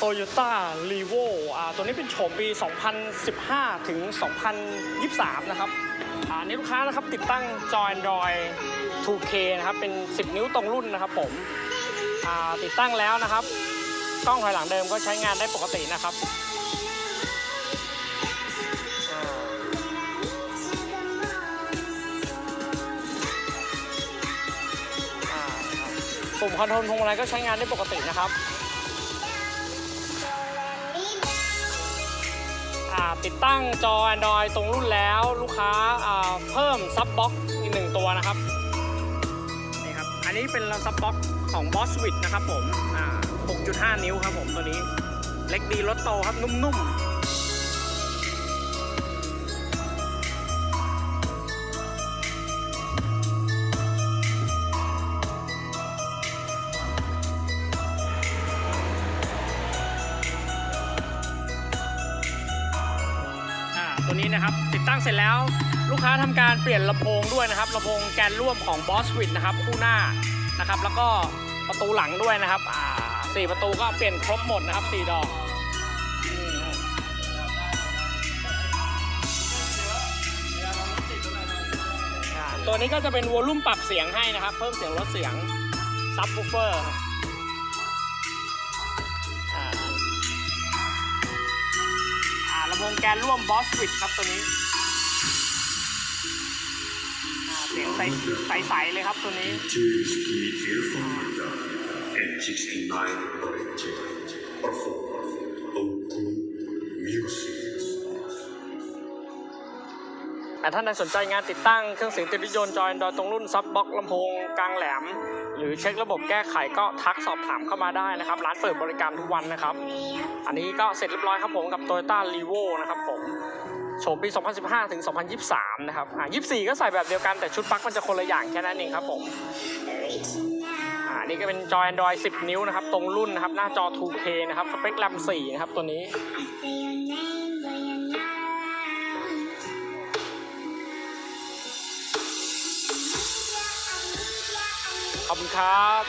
Toyota r e v o อ่าตัวนี้เป็นโฉมปี 2015 ถึง 2023 นะครับอ่านี่ลูกค้านะครับติดตั้งจอ Android 2K นะครับ เป็น 10 นิ้วตรงรุ่นนะครับผมอ่าติดตั้งแล้วนะครับ กล้องถอยหลังเดิมก็ใช้งานได้ปกตินะครับอ่าอ่าครับปุ่มคอนโทรลพวงมาลัยก็ใช้งานได้ปกตินะครับ ติดตั้งจอ Android ตรงรุ่นแล้วลูกค้าเพิ่มซับบ็อกอีกหนึ่งตัวนะครับนี่ครับ อันนี้เป็นซับบ็อกของ Boss w i t นะครับผม6.5 นิ้วครับผมตัวนี้ เล็กดีรถโตครับนุ่มๆ ตัวนี้นะครับ ติดตั้งเสร็จแล้ว ลูกค้าทำการเปลี่ยนลำโพงด้วยนะครับลำโพงแกนร่วมของ Boss w i t นะครับคู่หน้านะครับ แล้วก็ประตูหลังด้วยนะครับอ่าสี่ประตูก็เปลี่ยนครบหมดนะครับสี่ดอกตัวนี้ก็จะเป็นวอลลุ่มปรับเสียงให้นะครับ เพิ่มเสียงลดเสียงซับ w ูเฟอร์ำโพงแกนร่วมบอสวิดครับตัวนี้เสียงใสใสเลยครับตัวนี้ Performance ท่านใดสนใจงานติดตั้งเครื่องเสียงติดรถยนต์จอยดอยตรงรุ่นซับบ็อกลำโพงกลางแหลม หรือเช็คระบบแก้ไขก็ทักสอบถามเข้ามาได้นะครับร้านเปิดบริการทุกวันนะครับ อันนี้ก็เสร็จเรียบร้อยครับผมกับ Toyota r e v o นะครับผมโฉมปี 2015 ถึง 2023 นะครับ อ่า24 ก็ใส่แบบเดียวกันแต่ชุดปลั๊กมันจะคนละอย่างแค่นั้นเองครับผม อ่า นี่ก็เป็นจอ Android 10 นิ้วนะครับ ตรงรุ่นนะครับ หน้าจอ 2K นะครับ สเปคแรม4 นะครับ ตัวนี้ ขอบคุณครับ